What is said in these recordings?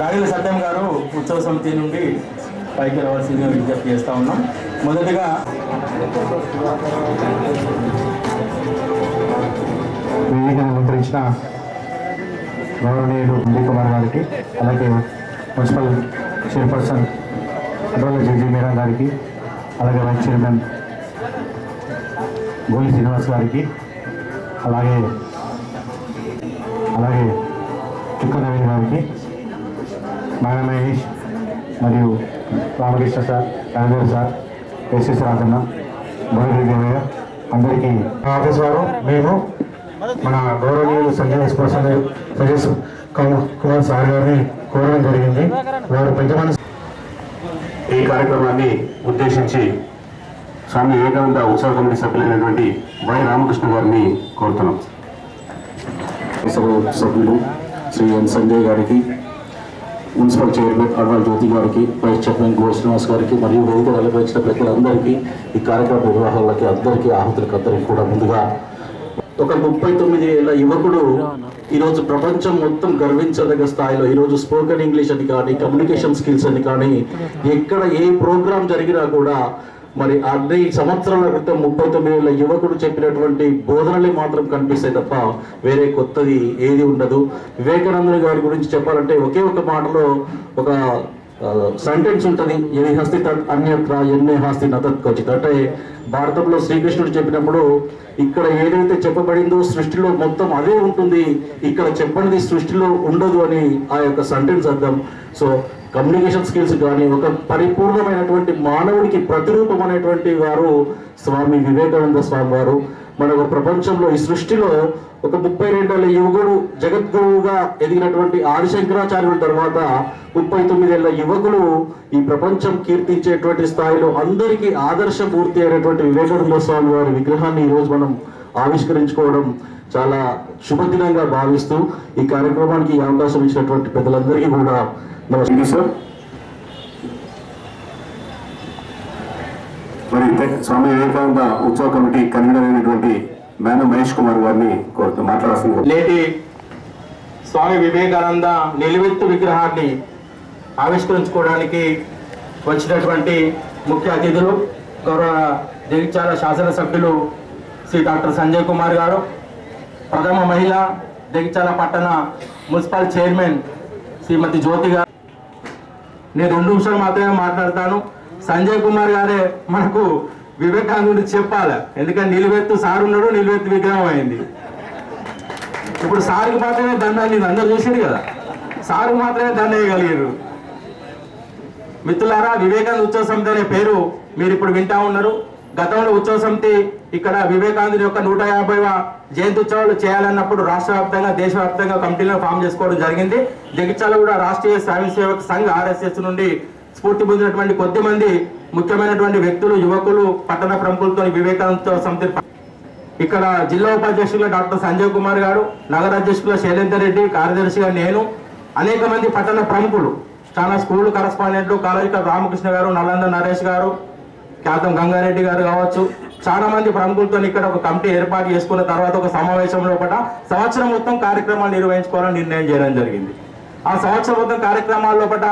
రాగిల సత్యం గారు ఉత్సవ సమితి నుండి పైకి రావాల్సిందిగా విజ్ఞప్తి చేస్తా ఉన్నాం. మొదటిగా వేదికను అలంకరించిన గౌరవనీయుడు విజయ్ కుమార్ గారికి అలాగే మున్సిపల్ చైర్పర్సన్ అడ్వాల జేజీ మీరా గారికి అలాగే వైస్ చైర్మన్ గోలి శ్రీనివాస్ గారికి అలాగే అలాగే చుక్క నవీన్ గారికి నారాయణ మహేష్ మరియు Ramakrishna sir Rajendra sir SS Rajanna Murali Devaiah అందరికీ ఆఫీస్ వారు మేము మన గౌరవనీయులు సంజయ్ స్పోర్ట్స్ సజేష్ కుమార్ సార్ గారిని కోరడం జరిగింది. వారు పెద్ద ఈ కార్యక్రమాన్ని ఉద్దేశించి స్వామి వివేకానంద ఉత్సవ కమిటీ సభ్యులైనటువంటి వై రామకృష్ణ గారిని కోరుతున్నాం. సభ్యులు శ్రీ ఎన్ సంజయ్ గారికి మున్సిపల్ చైర్మన్ అడ్వాల్ జ్యోతి గారికి వైస్ చైర్మన్ గోల్ శ్రీనివాస్ గారికి మరియు వేదిక వెలువరించిన ప్రజలందరికీ ఈ కార్యక్రమ నిర్వాహకులకి అందరికీ ఆహుతులకు అందరికీ కూడా ముందుగా ఒక ముప్పై తొమ్మిది ఏళ్ళ యువకుడు ఈరోజు ప్రపంచం మొత్తం గర్వించదగ్గ స్థాయిలో ఈరోజు స్పోకెన్ ఇంగ్లీష్ అని కానీ కమ్యూనికేషన్ స్కిల్స్ అని కానీ ఎక్కడ ఏ ప్రోగ్రాం జరిగినా కూడా మరి అన్ని సంవత్సరాల క్రితం ముప్పై తొమ్మిది ఏళ్ళ యువకుడు చెప్పినటువంటి బోధనలే మాత్రం కనిపిస్తాయి తప్ప వేరే కొత్తది ఏది ఉండదు. వివేకానందుని గారి గురించి చెప్పాలంటే ఒకే ఒక మాటలో ఒక సెంటెన్స్ ఉంటుంది. ఎన్ని హస్తి అన్యత్ర ఎన్నే హస్తి నతత్ అంటే భారతంలో శ్రీకృష్ణుడు చెప్పినప్పుడు ఇక్కడ ఏదైతే చెప్పబడిందో సృష్టిలో మొత్తం అదే ఉంటుంది. ఇక్కడ చెప్పనిది సృష్టిలో ఉండదు అని ఆ యొక్క సెంటెన్స్ అర్థం. సో కమ్యూనికేషన్ స్కిల్స్ కానీ ఒక పరిపూర్ణమైనటువంటి మానవుడికి ప్రతిరూపం అనేటువంటి వారు స్వామి వివేకానంద స్వామి వారు. మన ప్రపంచంలో ఈ సృష్టిలో ఒక ముప్పై రెండేళ్ళ యువకుడు జగద్గురువుగా ఎదిగినటువంటి ఆదిశంకరాచార్యుల తర్వాత ముప్పై తొమ్మిదేళ్ళ యువకులు ఈ ప్రపంచం కీర్తించేటువంటి స్థాయిలో అందరికీ ఆదర్శపూర్తి అయినటువంటి వివేకానంద స్వామి వారి విగ్రహాన్ని ఈరోజు రోజు మనం ఆవిష్కరించుకోవడం చాలా శుభదినంగా భావిస్తూ ఈ కార్యక్రమానికి ఈ అవకాశం ఇచ్చినటువంటి పెద్దలందరికీ కూడా నమస్కారం. సార్ మరి స్వామి వివేకానంద ఉత్సవ కమిటీ కన్వీనర్ అయినటువంటి మేన మహేష్ కుమార్ గారిని కోరుతూ మాట్లాడాల్సింది నేటి స్వామి వివేకానంద నిలువెత్తు విగ్రహాన్ని ఆవిష్కరించుకోవడానికి వచ్చినటువంటి ముఖ్య అతిథులు గౌరవ జగిత్యాల శాసనసభ్యులు శ్రీ డాక్టర్ సంజయ్ కుమార్ గారు ప్రథమ మహిళ జగిత్యాల పట్టణ మున్సిపల్ చైర్మన్ శ్రీమతి జ్యోతి గారు. నేను రెండు నిమిషాలు మాత్రమే మాట్లాడతాను. సంజయ్ కుమార్ గారే మనకు వివేకానంద గురించి చెప్పాలి. ఎందుకంటే నిలువెత్తు సార్ ఉన్నాడు నిలువెత్తు విగ్రహం అయింది. ఇప్పుడు సార్కి మాత్రమే దండాలి అందరు చూసారు కదా. సారు మాత్రమే దండ వేయగలిగారు మిత్రులారా వివేకానంద ఉత్సవ సమితి అనే పేరు మీరు ఇప్పుడు వింటా ఉన్నారు. గతంలో ఉత్సవ సమితి ఇక్కడ వివేకానందుని యొక్క నూట యాభైవ జయంతి ఉత్సవాలు చేయాలన్నప్పుడు రాష్ట్ర వ్యాప్తంగా దేశవ్యాప్తంగా కమిటీలను ఫామ్ చేసుకోవడం జరిగింది. జగిత్యాల కూడా రాష్ట్రీయ స్వయం సేవక్ సంఘ్ ఆర్ఎస్ఎస్ నుండి స్ఫూర్తి పొందినటువంటి కొద్ది మంది ముఖ్యమైనటువంటి వ్యక్తులు యువకులు పట్టణ ప్రముఖులతో వివేకానంద సమితి ఇక్కడ జిల్లా ఉపాధ్యక్షులుగా డాక్టర్ సంజయ్ కుమార్ గారు నగర అధ్యక్షులుగా శైలేందర్ రెడ్డి కార్యదర్శిగా నేను అనేక మంది పట్టణ ప్రముఖులు చాలా స్కూల్ కరస్పాండెంట్లు కాలేజీ రామకృష్ణ గారు నలంద నరేష్ గారు ఖ్యాతం గంగారెడ్డి గారు కావచ్చు. చాలా మంది ప్రముఖులతో ఇక్కడ ఒక కమిటీ ఏర్పాటు చేసుకున్న తర్వాత ఒక సమావేశం లోపల సంవత్సరం మొత్తం కార్యక్రమాలు నిర్వహించుకోవాలని నిర్ణయం చేయడం జరిగింది. ఆ సంవత్సరం మొత్తం కార్యక్రమాల లోపల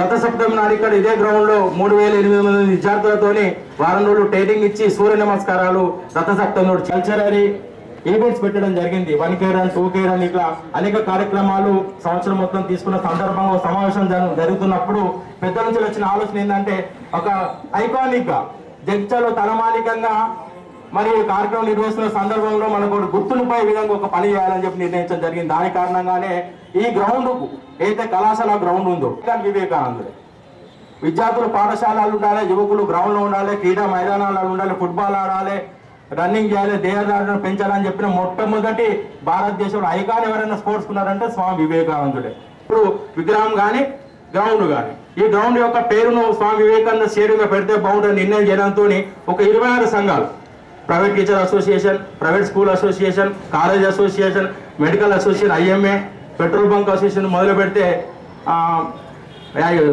రథసప్తమి నాడు ఇక్కడ ఇదే గ్రౌండ్లో మూడు వేల ఎనిమిది మంది విద్యార్థులతోని వారం రోజులు ట్రైనింగ్ ఇచ్చి సూర్య నమస్కారాలు రథసప్తమి నాడు. కల్చరరీ ఈవెంట్స్ పెట్టడం జరిగింది. One care and two care అని ఇట్లా అనేక కార్యక్రమాలు సంవత్సరం మొత్తం తీసుకున్న సందర్భంగా సమావేశం జరుగుతున్నప్పుడు పెద్ద నుంచి వచ్చిన ఆలోచన ఏంటంటే ఒక ఐకానిక్గా జగిత్యాలో తలమాలికంగా మరి కార్యక్రమం నిర్వహిస్తున్న సందర్భంలో మనకు ఒక గుర్తునిపై విధంగా ఒక పని చేయాలని చెప్పి నిర్ణయించడం జరిగింది. దాని కారణంగానే ఈ గ్రౌండ్కు ఏదైతే కళాశాల గ్రౌండ్ ఉందో వివేకానందుడు. విద్యార్థులు పాఠశాలలు ఉండాలి యువకులు గ్రౌండ్లో ఉండాలి క్రీడా మైదానాలు ఉండాలి ఫుట్బాల్ ఆడాలి రన్నింగ్ చేయాలి దేహదారులను పెంచాలని చెప్పిన మొట్టమొదటి భారతదేశంలో ఐకాన్ ఎవరైనా స్పోర్ట్స్ ఉన్నారంటే స్వామి వివేకానందుడే. ఇప్పుడు విగ్రహం కానీ గ్రౌండ్ కానీ ఈ గ్రౌండ్ యొక్క పేరును స్వామి వివేకానంద స్టేడియంగా పెడితే బాగుంటుంది నిర్ణయం చేయడంతో ఒక ఇరవై ఆరు సంఘాలు. Private teacher association private school association college association medical association IMA petrol bunk association మొదలు పెడితే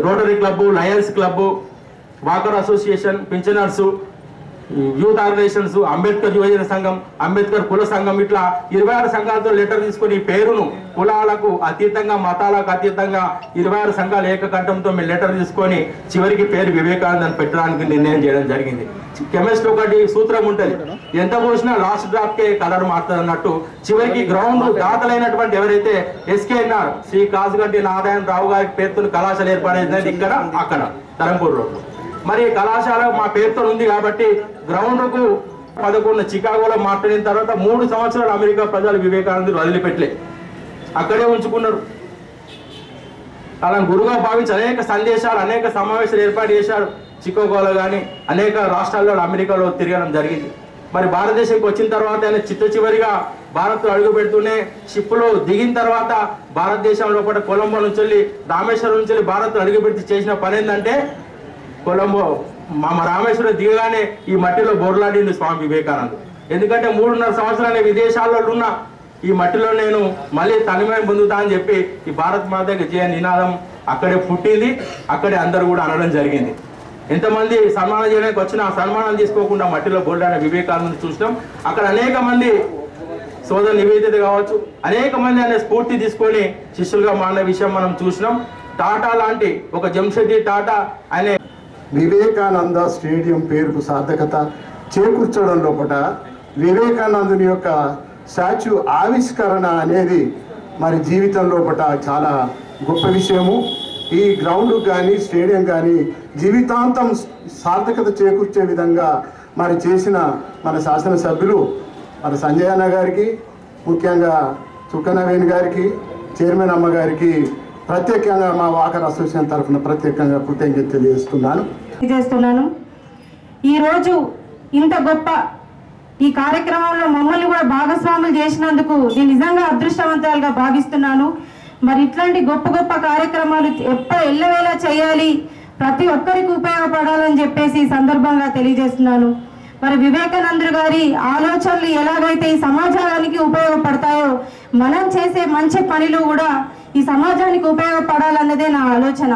rotary club lions club walker association pensioners youth organisations Ambedkar యువజన సంఘం అంబేద్కర్ కుల సంఘం ఇట్లా ఇరవై ఆరు సంఘాలతో లెటర్ తీసుకుని పేరును కులాలకు అతీతంగా మతాలకు అతీతంగా ఇరవై ఆరు సంఘాల ఏకకంఠంతో మేము లెటర్ తీసుకొని చివరికి పేరు వివేకానంద్ అని పెట్టడానికి నిర్ణయం చేయడం జరిగింది. కెమిస్ట్రీ ఒకటి సూత్రం ఉంటుంది. ఎంత పోసినా లాస్ట్ డ్రాప్ కే కలర్ మారుతుంది అన్నట్టు చివరికి గ్రౌండ్ దాతలైనటువంటి ఎవరైతే ఎస్కేఎన్ఆర్ శ్రీ కాజుగంటి నారాయణ రావు గారి పేరుతో కళాశాల ఏర్పాటైందని ఇక్కడ అక్కడ ధరంపూర్ రోడ్లో మరి కళాశాల మా పేరుతో ఉంది కాబట్టి గ్రౌండ్కు పదకొండు చికాగోలో మాట్లాడిన తర్వాత మూడు సంవత్సరాలు అమెరికా ప్రజలు వివేకానంద వదిలిపెట్టలే. అక్కడే ఉంచుకున్నారు. అలా గురుగా భావించి అనేక సందేశాలు అనేక సమావేశాలు ఏర్పాటు చేశారు. చికాగోలో కానీ అనేక రాష్ట్రాల్లో అమెరికాలో తిరగడం జరిగింది. మరి భారతదేశంకి వచ్చిన తర్వాత ఆయన చిత్త చివరిగా భారత్ అడుగు పెడుతూనే షిప్లో దిగిన తర్వాత భారతదేశంలో లోపల కొలంబో నుంచి వెళ్ళి రామేశ్వరం నుంచి భారత్ అడుగు పెడితే చేసిన పని ఏంటంటే కొలంబో మా రామేశ్వరం దిగగానే ఈ మట్టిలో బోర్లాడింది స్వామి వివేకానంద. ఎందుకంటే మూడున్నర సంవత్సరాలు విదేశాల్లో ఉన్న ఈ మట్టిలో నేను మళ్ళీ తనిమయం పొందుతా అని చెప్పి ఈ భారత్ మాతకి జయ నినాదం అక్కడే పుట్టింది. అక్కడే అందరూ కూడా అనడం జరిగింది. ఎంతమంది సన్మానం చేయడానికి వచ్చినా సన్మానం తీసుకోకుండా మట్టిలో బోర్లాడిన వివేకానంద చూసినాం. అక్కడ అనేక మంది సోదర నివేదిత కావచ్చు అనేక మంది అనే స్ఫూర్తి తీసుకొని శిష్యులుగా మారిన విషయం మనం చూసినాం. టాటా లాంటి ఒక జంషెడ్డి టాటా అనే వివేకానంద స్టేడియం పేరుకు సార్థకత చేకూర్చడం లోపల వివేకానందుని యొక్క స్టాచ్యూ ఆవిష్కరణ అనేది మరి జీవితం లోపల చాలా గొప్ప విషయము. ఈ గ్రౌండ్ కానీ స్టేడియం కానీ జీవితాంతం సార్థకత చేకూర్చే విధంగా మరి చేసిన మన శాసనసభ్యులు మన సంజయ్ అన్న గారికి ముఖ్యంగా చుక్కనవేణి గారికి చైర్మన్ అమ్మగారికి ప్రత్యేకంగా మా వాకర్ అసోసియేషన్ తరఫున ప్రత్యేకంగా కృతజ్ఞత తెలియజేస్తున్నాను. చేస్తున్నాను ఈరోజు ఇంత గొప్ప ఈ కార్యక్రమంలో మమ్మల్ని కూడా భాగస్వాములు చేసినందుకు నేను నిజంగా అదృష్టవంతాలుగా భావిస్తున్నాను. మరి ఇట్లాంటి గొప్ప గొప్ప కార్యక్రమాలు ఎప్పుడు ఎల్లవేలా చేయాలి ప్రతి ఒక్కరికి ఉపయోగపడాలని చెప్పేసి ఈ సందర్భంగా తెలియజేస్తున్నాను. మరి వివేకానందుడు గారి ఆలోచనలు ఎలాగైతే ఈ సమాజానికి ఉపయోగపడతాయో మనం చేసే మంచి పనులు కూడా ఈ సమాజానికి ఉపయోగపడాలన్నదే నా ఆలోచన.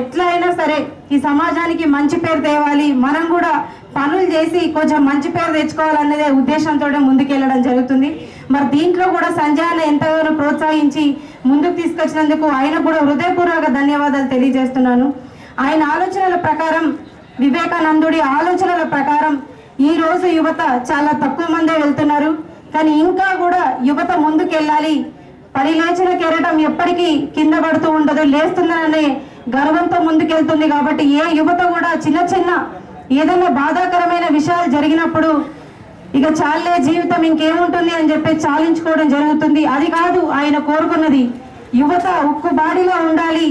ఎట్లా అయినా సరే ఈ సమాజానికి మంచి పేరు తేవాలి. మనం కూడా పనులు చేసి కొంచెం మంచి పేరు తెచ్చుకోవాలన్నదే ఉద్దేశంతో ముందుకెళ్ళడం జరుగుతుంది. మరి దీంట్లో కూడా సంజయ్ అన్న ఎంతగానో ప్రోత్సహించి ముందుకు తీసుకొచ్చినందుకు ఆయన కూడా హృదయపూర్వక ధన్యవాదాలు తెలియజేస్తున్నాను. ఆయన ఆలోచనల ప్రకారం వివేకానందుడి ఆలోచనల ప్రకారం ఈ రోజు యువత చాలా తక్కువ మందే వెళ్తున్నారు. కానీ ఇంకా కూడా యువత ముందుకెళ్ళాలి. పడి లేచిన కెరటం ఎప్పటికీ కింద పడుతూ ఉండదు లేస్తుందననే గర్వంతో ముందుకెళ్తుంది కాబట్టి ఏ యువత కూడా చిన్న చిన్న ఏదైనా బాధాకరమైన విషయాలు జరిగినప్పుడు ఇక చాలే జీవితం ఇంకేముంటుంది అని చెప్పి చాలించుకోవడం జరుగుతుంది. అది కాదు ఆయన కోరుకున్నది యువత ఉక్కు బాడీగా ఉండాలి.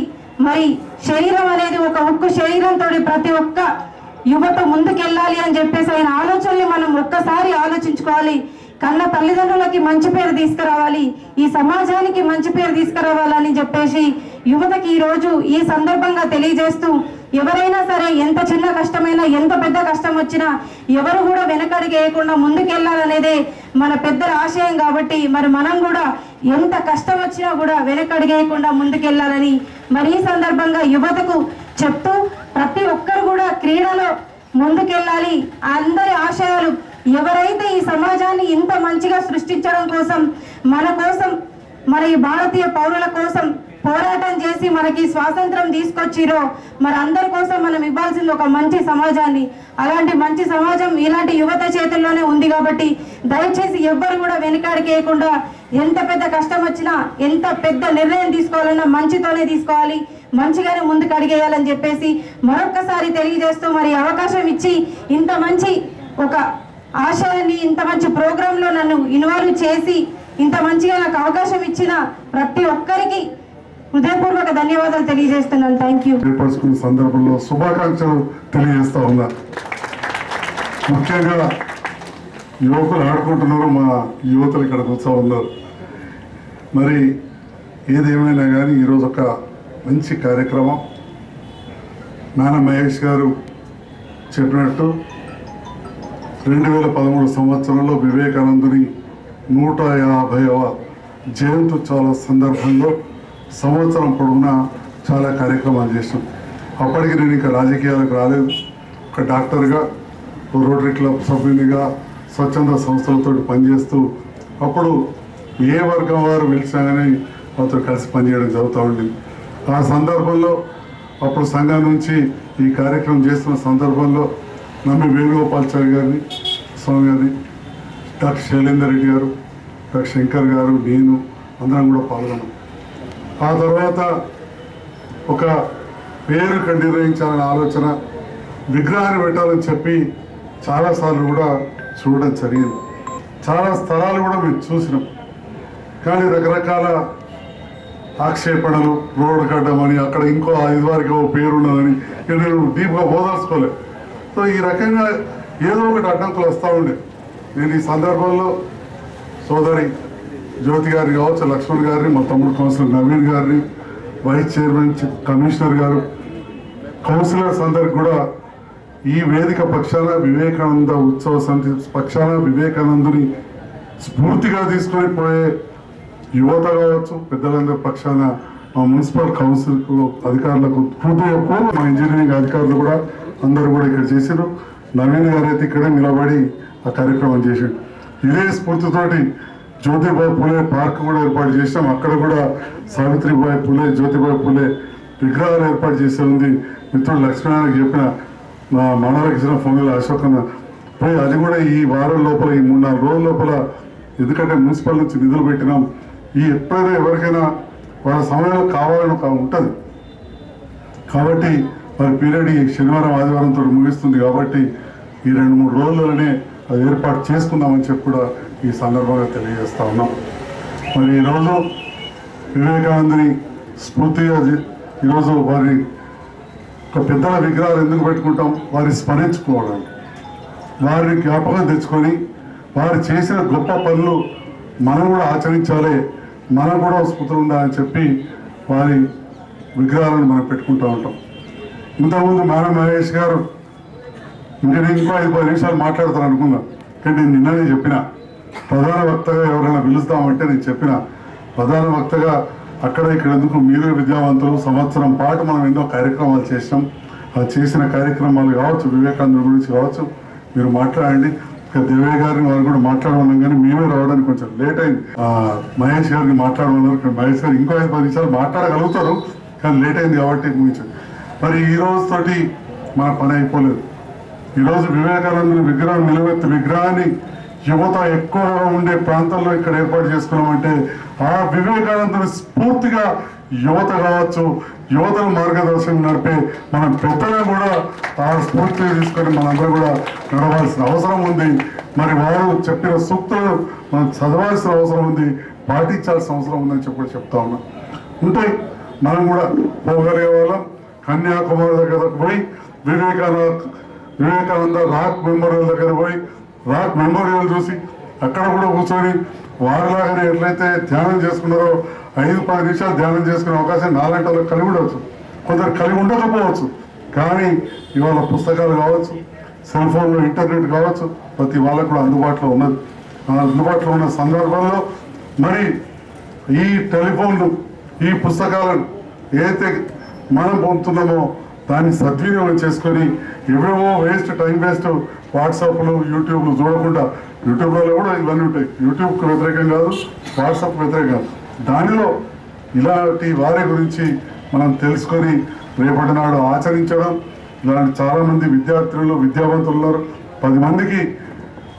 మరి శరీరం అనేది ఒక ఉక్కు శరీరంతో ప్రతి ఒక్క యువత ముందుకెళ్ళాలి అని చెప్పేసి ఆయన ఆలోచనలు మనం ఒక్కసారి ఆలోచించుకోవాలి. కన్న తల్లిదండ్రులకి మంచి పేరు తీసుకురావాలి ఈ సమాజానికి మంచి పేరు తీసుకురావాలని చెప్పేసి యువతకి ఈ రోజు ఈ సందర్భంగా తెలియజేస్తూ ఎవరైనా సరే ఎంత చిన్న కష్టమైనా ఎంత పెద్ద కష్టం వచ్చినా ఎవరు కూడా వెనకడికి వేయకుండా ముందుకెళ్ళాలనేదే మన పెద్దల ఆశయం కాబట్టి మరి మనం కూడా ఎంత కష్టం వచ్చినా కూడా వెనకడిగేయకుండా ముందుకెళ్ళాలని మరి ఈ సందర్భంగా యువతకు చెప్తూ ప్రతి ఒక్కరు కూడా క్రీడలో ముందుకెళ్ళాలి. అందరి ఆశయాలు ఎవరైతే ఈ సమాజాన్ని ఇంత మంచిగా సృష్టించడం కోసం మన కోసం మన ఈ భారతీయ పౌరుల కోసం పోరాటం చేసి మనకి స్వాతంత్రం తీసుకొచ్చిరో మరి అందరి కోసం మనం ఇవ్వాల్సింది ఒక మంచి సమాజాన్ని. అలాంటి మంచి సమాజం ఇలాంటి యువత చేతుల్లోనే ఉంది కాబట్టి దయచేసి ఎవ్వరు కూడా వెనుకాడికేయకుండా ఎంత పెద్ద కష్టం వచ్చినా ఎంత పెద్ద నిర్ణయం తీసుకోవాలన్నా మంచితోనే తీసుకోవాలి మంచిగానే ముందుకు అడిగేయాలని చెప్పేసి మరొక్కసారి తెలియజేస్తూ మరి అవకాశం ఇచ్చి ఇంత మంచి ఒక ఆశయాన్ని ఇంత మంచి ప్రోగ్రాంలో నన్ను ఇన్వాల్వ్ చేసి ఇంత మంచిగా నాకు అవకాశం ఇచ్చిన ప్రతి ఒక్కరికి హృదయపూర్వక ధన్యవాదాలు తెలియజేస్తున్నాను. థ్యాంక్ యూ ఏర్పరచుకున్న సందర్భంలో శుభాకాంక్షలు తెలియజేస్తా ఉన్నా. ముఖ్యంగా యువకులు ఆడుకుంటున్నారు మా యువతలు ఇక్కడ కూర్చో ఉన్నారు. మరి ఏదేమైనా కానీ ఈరోజు ఒక మంచి కార్యక్రమం. నాన్న మహేష్ గారు చెప్పినట్టు రెండు వేల పదమూడు సంవత్సరంలో వివేకానందుని నూట యాభైవ జయంత్యుత్సవాల సందర్భంలో సంవత్సరం పొడవునా చాలా కార్యక్రమాలు చేసాం అప్పటికి నేను ఇంకా రాజకీయాలకు రాలేదు. ఒక డాక్టర్గా రోటరీ క్లబ్ సభ్యునిగా స్వచ్ఛంద సంస్థలతో పనిచేస్తూ అప్పుడు ఏ వర్గం వారు పిలిచినా కానీ వాళ్ళతో కలిసి పనిచేయడం జరుగుతూ ఉండేది. ఆ సందర్భంలో అప్పుడు సంఘం నుంచి ఈ కార్యక్రమం చేస్తున్న సందర్భంలో నమ్మి వేణుగోపాల్చారి గారిని స్వామి గారిని డాక్టర్ శైలేందర్ రెడ్డి గారు డాక్టర్ శంకర్ గారు నేను అందరం కూడా పాల్గొన్నాం. ఆ తర్వాత ఒక పేరు నిర్వహించాలనే ఆలోచన విగ్రహాన్ని పెట్టాలని చెప్పి చాలాసార్లు కూడా చూడడం జరిగింది. చాలా స్థలాలు కూడా మేము చూసినాం. కానీ రకరకాల ఆక్షేపణలు రోడ్డు కట్టమని అక్కడ ఇంకో ఐదు వారికి ఓ పేరు ఉన్నదని నేను డీప్గా బోదలుచుకోలేదు సో ఈ రకంగా ఏదో ఒకటి అడ్డంకులు వస్తూ ఉండే. నేను ఈ సందర్భంలో సోదరి జ్యోతి గారిని కావచ్చు లక్ష్మణ్ గారిని మా తమ్ముడు కౌన్సిలర్ నవీన్ గారిని వైస్ చైర్మన్ కమిషనర్ గారు కౌన్సిలర్స్ అందరికి కూడా ఈ వేదిక పక్షాన వివేకానంద ఉత్సవ సమితి పక్షాన వివేకానందుని స్ఫూర్తిగా తీసుకొని పోయే యువత కావచ్చు పెద్దలందరి పక్షాన మా మున్సిపల్ కౌన్సిల్ అధికారులకు హృదయపూర్వ మా ఇంజనీరింగ్ అధికారులు కూడా అందరూ కూడా ఇక్కడ చేశారు. నవీన్ గారు అయితే ఇక్కడే నిలబడి ఆ కార్యక్రమం చేశాడు ఇదే స్ఫూర్తితోటి జ్యోతిబాయి పులే పార్క్ కూడా ఏర్పాటు చేసినాం అక్కడ కూడా సావిత్రిబాయి పులే జ్యోతిబాయి పులే విగ్రహాలు ఏర్పాటు చేసే ఉంది. మిత్రుడు లక్ష్మీనారాయణ చెప్పిన మా మనవరికి ఇచ్చిన ఫోన్లో అశోక్ పోయి అది కూడా ఈ వారం లోపల ఈ మూడు నాలుగు రోజుల లోపల ఎందుకంటే మున్సిపల్ నుంచి నిధులు పెట్టినాం. ఈ ఎప్పుడైనా ఎవరికైనా వాళ్ళ సమయంలో కావాలని ఉంటుంది. కాబట్టి వారి పీరియడ్ ఈ శనివారం ఆదివారంతో ముగిస్తుంది కాబట్టి ఈ రెండు మూడు రోజుల్లోనే అది ఏర్పాటు చేసుకుందామని చెప్పి కూడా ఈ సందర్భంగా తెలియజేస్తా ఉన్నాం. మరి ఈరోజు వివేకానందని స్ఫూర్తిగా ఈరోజు వారి ఒక పెద్దల విగ్రహాలు ఎందుకు పెట్టుకుంటాం? వారిని స్మరించుకోవడానికి. వారిని జ్ఞాపకం తెచ్చుకొని వారు చేసిన గొప్ప పనులు మనం కూడా ఆచరించాలి మనం కూడా స్ఫూర్తులు ఉండాలని చెప్పి వారి విగ్రహాలను మనం పెట్టుకుంటూ ఉంటాం. ఇంతకుముందు మేడం మహేష్ గారు ఇంకా నేను ఇంకో ఐదు పది నిమిషాలు మాట్లాడతాను అనుకున్నా. కానీ నేను నిన్ననే చెప్పిన. ప్రధాన వక్తగా ఎవరైనా పిలుస్తామంటే నేను చెప్పిన. ప్రధాన వక్తగా అక్కడ ఇక్కడ ఎందుకు మీరు విద్యావంతులు సంవత్సరం పాటు మనం ఎన్నో కార్యక్రమాలు చేసినాం. ఆ చేసిన కార్యక్రమాలు కావచ్చు వివేకానంద గురించి కావచ్చు మీరు మాట్లాడండి. ఇక దేవయ్య గారిని వారు కూడా మాట్లాడమన్నాం కానీ మేమే రావడానికి కొంచెం లేట్ అయింది. మహేష్ గారిని మాట్లాడమన్నారు. మహేష్ గారు ఇంకో ఐదు పది నిమిషాలు మాట్లాడగలుగుతారు. కానీ లేట్ అయింది కాబట్టి ముగించండి మరి ఈ రోజుతోటి మన పని అయిపోలేదు. ఈరోజు వివేకానందుని విగ్రహం నిలవెత్తి విగ్రహాన్ని యువత ఎక్కువగా ఉండే ప్రాంతాల్లో ఇక్కడ ఏర్పాటు చేసుకున్నామంటే ఆ వివేకానందుని స్ఫూర్తిగా యువత కావచ్చు యువతల మార్గదర్శనం నడిపే మన పెద్దలను కూడా ఆ స్ఫూర్తిని తీసుకొని మనందరూ కూడా నడవాల్సిన అవసరం ఉంది. మరి వారు చెప్పిన సూక్తులను మనం చదవాల్సిన అవసరం ఉంది పాటించాల్సిన అవసరం ఉందని చెప్పి కూడా చెప్తా ఉన్నాం. ఉంటాయి. మనం కూడా పోగలిగే వాళ్ళం. కన్యాకుమారి దగ్గరకు పోయి వివేకానంద వివేకానంద రాక్ మెమోరియల్ దగ్గర పోయి రాక్ మెమోరియల్ చూసి అక్కడ కూడా కూర్చొని వారిలాగానే ఎట్లయితే ధ్యానం చేసుకున్నారో ఐదు పది నిమిషాలు ధ్యానం చేసుకునే అవకాశం నాలుగంటలకు కలిగి ఉండవచ్చు కొందరు కలిగి ఉండకపోవచ్చు. కానీ ఇవాళ పుస్తకాలు కావచ్చు సెల్ ఫోన్లో ఇంటర్నెట్ కావచ్చు ప్రతి వాళ్ళకు కూడా అందుబాటులో ఉన్నది. అందుబాటులో ఉన్న సందర్భంలో మరి ఈ టెలిఫోన్లు ఈ పుస్తకాలను ఏదైతే మనం పొందుతున్నామో దాన్ని సద్వినియోగం చేసుకొని ఏవేవో వేస్ట్ టైం వేస్ట్ వాట్సాప్లు యూట్యూబ్లు చూడకుండా యూట్యూబ్లలో కూడా ఇవన్నీ ఉంటాయి. యూట్యూబ్కి వ్యతిరేకం కాదు వాట్సాప్ వ్యతిరేకం కాదు. దానిలో ఇలాంటి వారి గురించి మనం తెలుసుకొని రేపటి నాడు ఆచరించడం ఇలాంటి చాలామంది విద్యార్థులు విద్యావంతులు ఉన్నారు. పది మందికి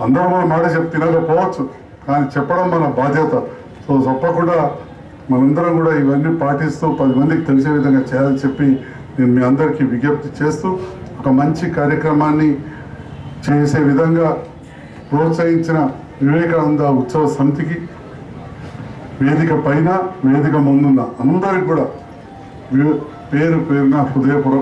అందరూ మన మాట చెప్పి తినకపోవచ్చు కానీ చెప్పడం మన బాధ్యత. సో తప్పకుండా మనందరం కూడా ఇవన్నీ పాటిస్తూ పది మందికి తెలిసే విధంగా చేయాలని చెప్పి నేను మీ అందరికీ విజ్ఞప్తి చేస్తూ ఒక మంచి కార్యక్రమాన్ని చేసే విధంగా ప్రోత్సహించిన వివేకానంద ఉత్సవ సమితికి వేదిక పైన వేదిక ముందున్న అందరికి కూడా పేరు పేరున హృదయపూర్వక